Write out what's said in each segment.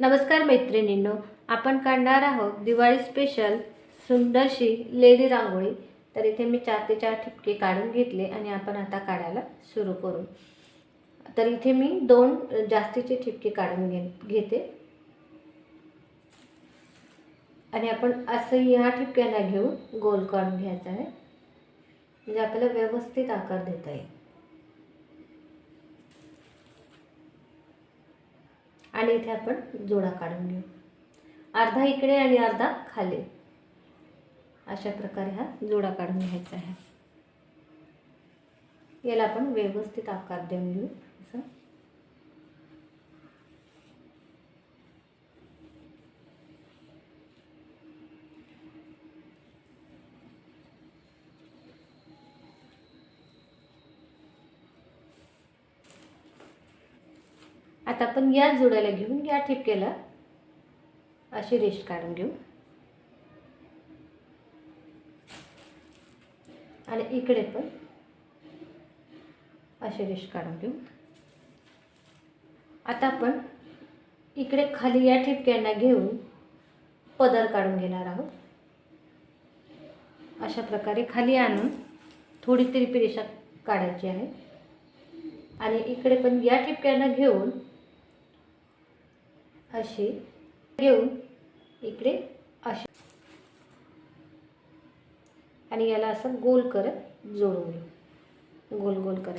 नमस्कार मैत्रिणींनो आपण काढणार आहोत दिवाळी स्पेशल सुंदरशी लेडी रांगोळी. तर इथे मी चार ते चार ठिपके काढून घेतले आणि आपण आता काढायला सुरू करू. तर इथे मी दोन जास्तीचे ठिपके काढून घे घेते. आणि आपण असं ह्या ठिपक्यांना घेऊन गोल काढून घ्यायचा आहे. म्हणजे आपल्याला व्यवस्थित आकार देता येईल. आणि इथे आपण जोडा काढून घेऊ. अर्धा इकडे आणि अर्धा खाली. अशा प्रकारे हा जोडा काढून घ्यायचा आहे. याला आपण व्यवस्थित आकार देऊन घेऊ असं आता आपण याच जोड्याला घेऊन या ठिपक्याला अशी रेष काढून घेऊ. आणि इकडे पण अशी रेष काढून घेऊ. आता आपण इकडे खाली या ठिपक्यांना घेऊन पदर काढून घेणार आहोत. अशा प्रकारे खाली आणून थोडी तिरपी रेषा काढायची आहे. आणि इकडे पण या ठिपक्यांना घेऊन अशी घेऊन इकडे अशी आणि याला असं गोल करत जोडून घेऊ. गोल गोल करत.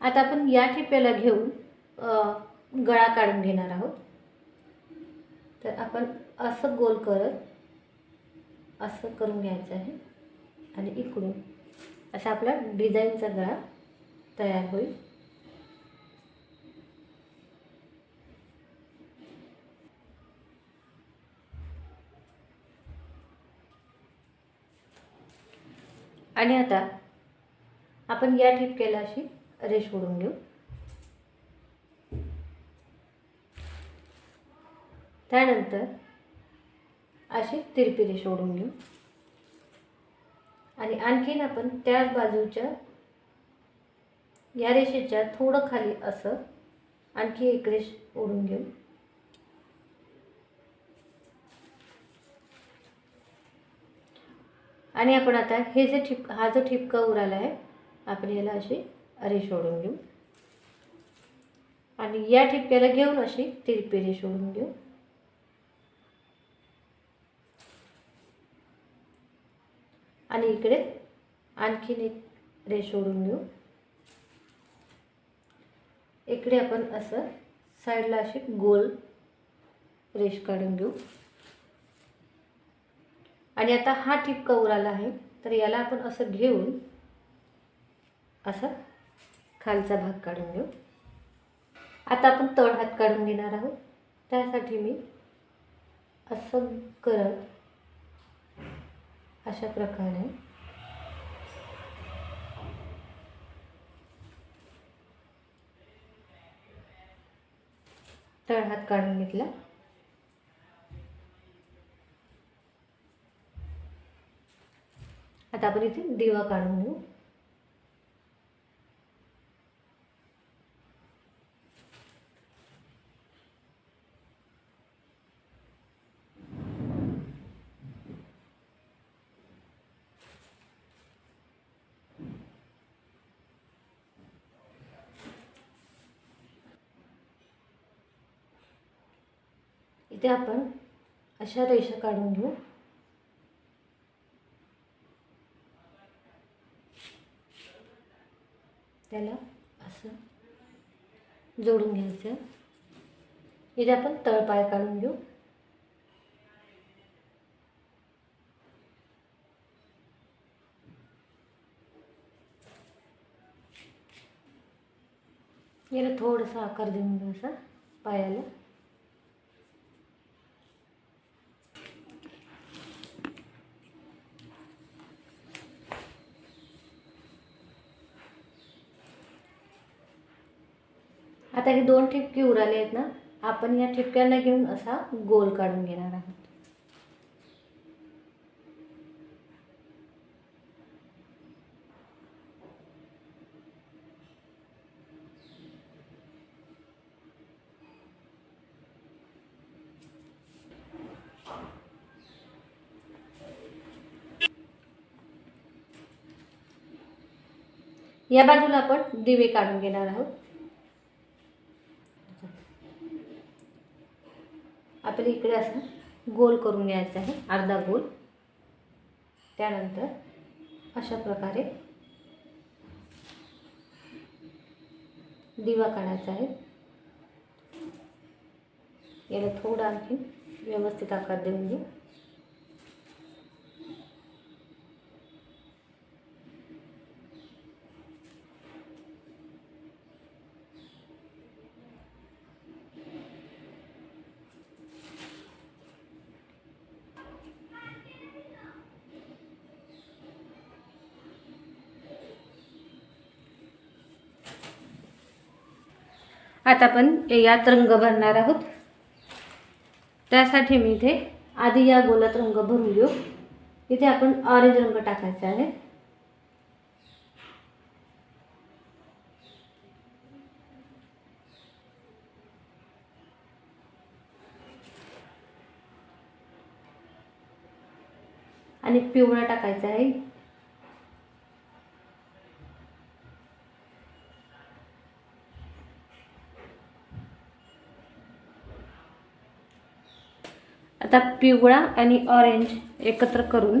आता आपण या ठिप्याला घेऊन गळा काढून घेणार आहोत. तर आपण असं गोल करत असं करून घ्यायचं आहे. आणि इकडून असा आपला डिझाईनचा गळा तयार होईल. आणि आता आपण या ठिपक्याला अशी रेष ओढून घेऊ. त्यानंतर अशी तिरपी रेष ओढून घेऊ. आणि आणखीन आपण त्याच बाजूच्या या रेषेच्या थोडं खाली असं आणखी एक रेष ओढून घेऊ. आणि आपण आता हे जे ठिप हा जो ठिपका उराला आहे आपण याला अशी रेष ओढून घेऊ. आणि या ठिपक्याला घेऊन अशी तिरपी रेष ओढून घेऊ. आणि इकडे आणखीन एक रेष ओढून घेऊ इकडे आपण असं साईडला अशी गोल रेष काढून घेऊ. आणि आता हा ठिपका उराला आहे तर याला आपण असं घेऊन असा खालचा भाग काढून घेऊ. आता आपण तळ हात काढून घेणार आहोत. त्यासाठी मी असं करत अशा प्रकारे. तळहात काढून घेतला. आता आपण इथे दिवा काढून घेऊ. इथे आपण अशा रेषा काढून घेऊ. त्याला असं जोडून घ्यायचं. इथे आपण तळपाय काढून घेऊ. याला थोडासा आकार देऊन घ्या असा पायाला. आता हे दोन ठिपके उरले आहेत ना आपण या ठिपक्यांना घेऊन असा गोल काढून घेणार आहोत. या बाजूला आपण दिवे काढून घेणार आहोत. आपल्याला इकडे असं गोल करून घ्यायचं आहे अर्धा गोल. त्यानंतर अशा प्रकारे दिवा काढायचा आहे. याला थोडा आणखी व्यवस्थित आकार देऊन घेऊ. आता आपण यात रंग भरणार आहोत. त्यासाठी मी इथे आधी या गोलात रंग भरून घेऊ. इथे आपण ऑरेंज रंग टाकायचा आहे. आणि पिवळा टाकायचा आहे. आता पिवळा आणि ऑरेंज एकत्र करून.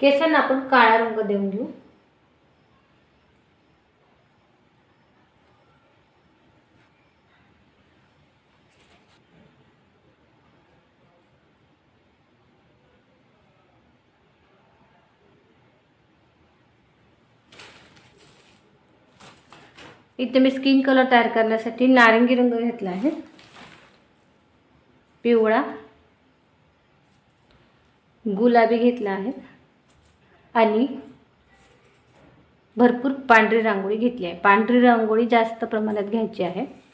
केसांना आपण काळा रंग देऊन घेऊ इथे मी स्किन कलर तयार करण्यासाठी नारंगी रंग घेतला आहे. पिवळा. गुलाबी घेतला आहे. आणि भरपूर पांढरी रांगोळी घेतली आहे. पांढरी रांगोळी जास्त प्रमाणात घ्यायची आहे.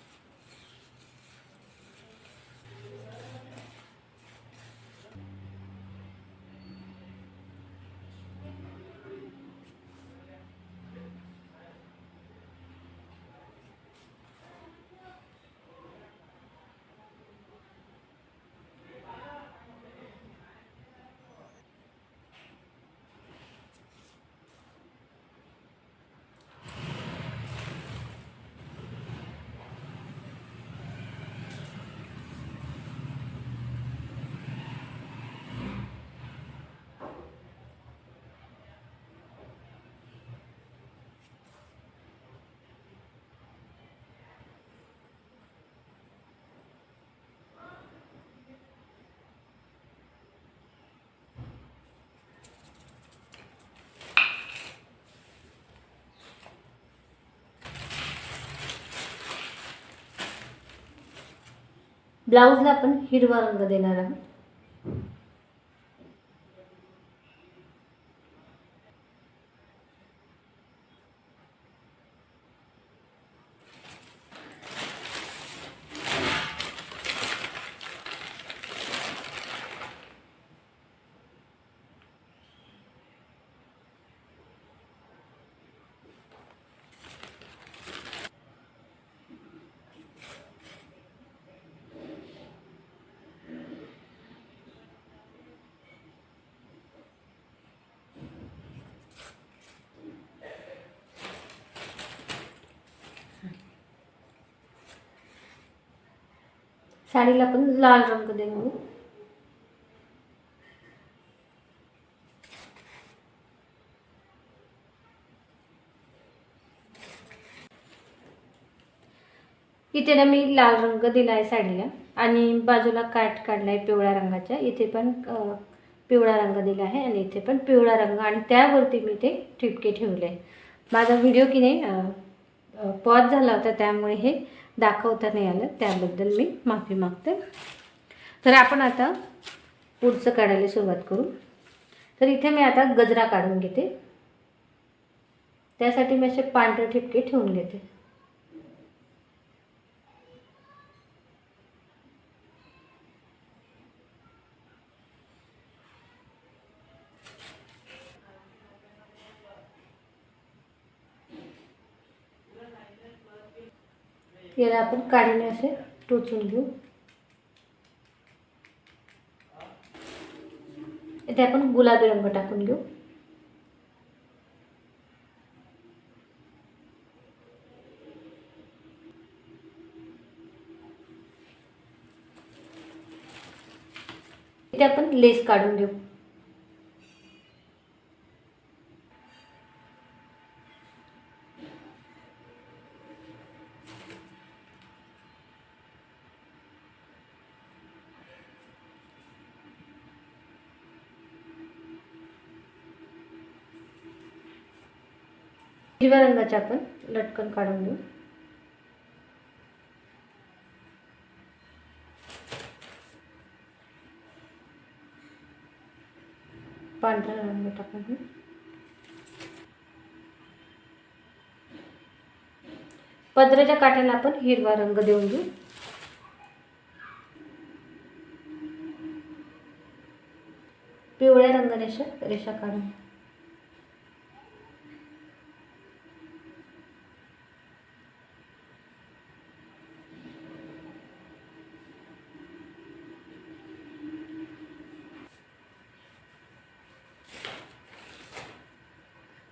ब्लाऊजला आपण हिरवा रंग देणार आहोत. साडीला पण लाल रंग देऊ इथे ना मी लाल रंग दिला आहे साडीला आणि बाजूला काट काढला आहे पिवळ्या रंगाच्या इथे पण पिवळा रंग दिला आहे आणि इथे पण पिवळा रंग आणि त्यावरती मी ते ठिपके ठेवले. आहे माझा व्हिडिओ की नाही पॉज झाला होता त्यामुळे हे दाखवता नाही आलं त्याबद्दल मी माफी मागते. तर आपण आता पुढचं काढायला सुरुवात करू. तर इथे मी आता गजरा काढून घेते. त्यासाठी मी असे पांढरे ठिपके ठेवून घेते. याला आपण काडीने असे टोचून घेऊ इथे आपण गुलाबी रंग टाकून घेऊ इथे आपण लेस काढून घेऊ हिरव्या रंगाचे आपण लटकन काढून घेऊ. पांढरा रंग टाकून घेऊ. पदराच्या काठाला आपण हिरवा रंग देऊन घेऊ. पिवळ्या रंगाने रेषा रेषा काढून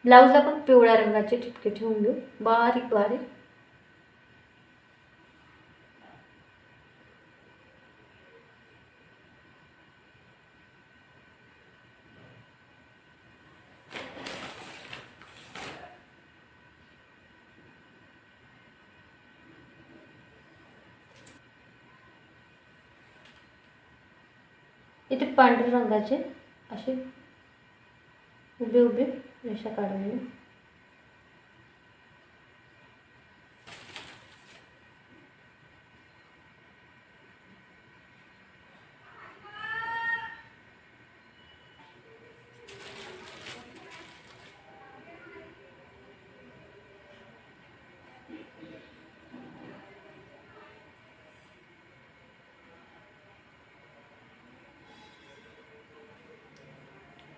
ब्लाऊजला पण पिवळ्या रंगाचे ठिपके ठेवून घेऊ बारीक बारीक. इथे पांढऱ्या रंगाचे असे उभे उभे. रेषा काढून घेऊ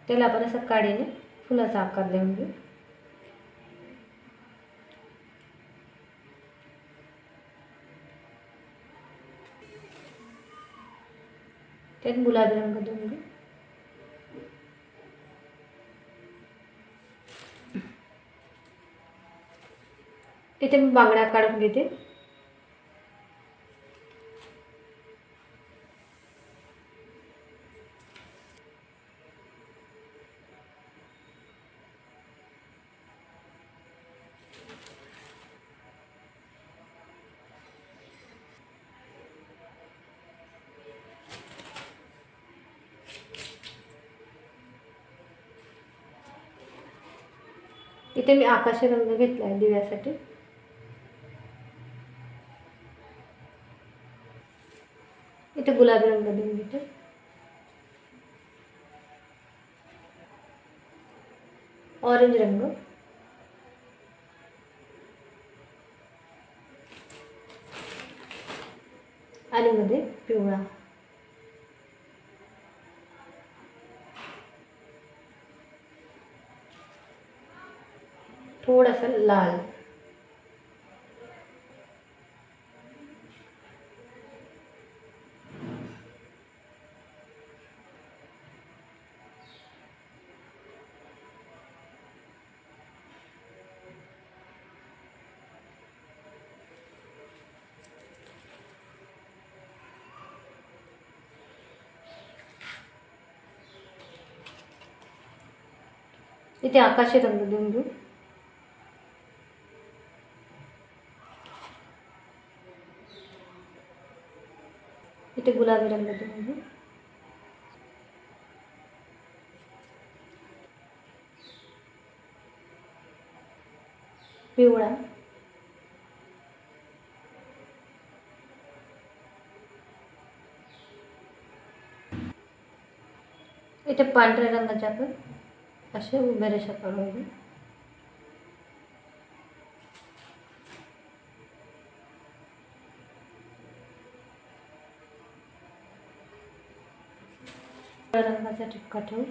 त्याला आपण असं काढेल फुलाचा आकार देऊन घेऊ त्यात गुलाबी रंग देऊन घेऊ इथे मी बांगड्या काढून घेते. इथे मी आकाशी रंग घेतला आहे दिव्यासाठी. इथे गुलाबी रंग देऊन घेते. ऑरेंज रंग. आणि मध्ये पिवळा. थोडासा लाल इथे आकाशी रंग देऊन घेऊ इथे गुलाबी रंग देऊन घेऊ पिवळा इथे पांढऱ्या रंगाचे आपण असे उभ्या रेषा काढून घेऊ रंगाचा ठिपका ठेवू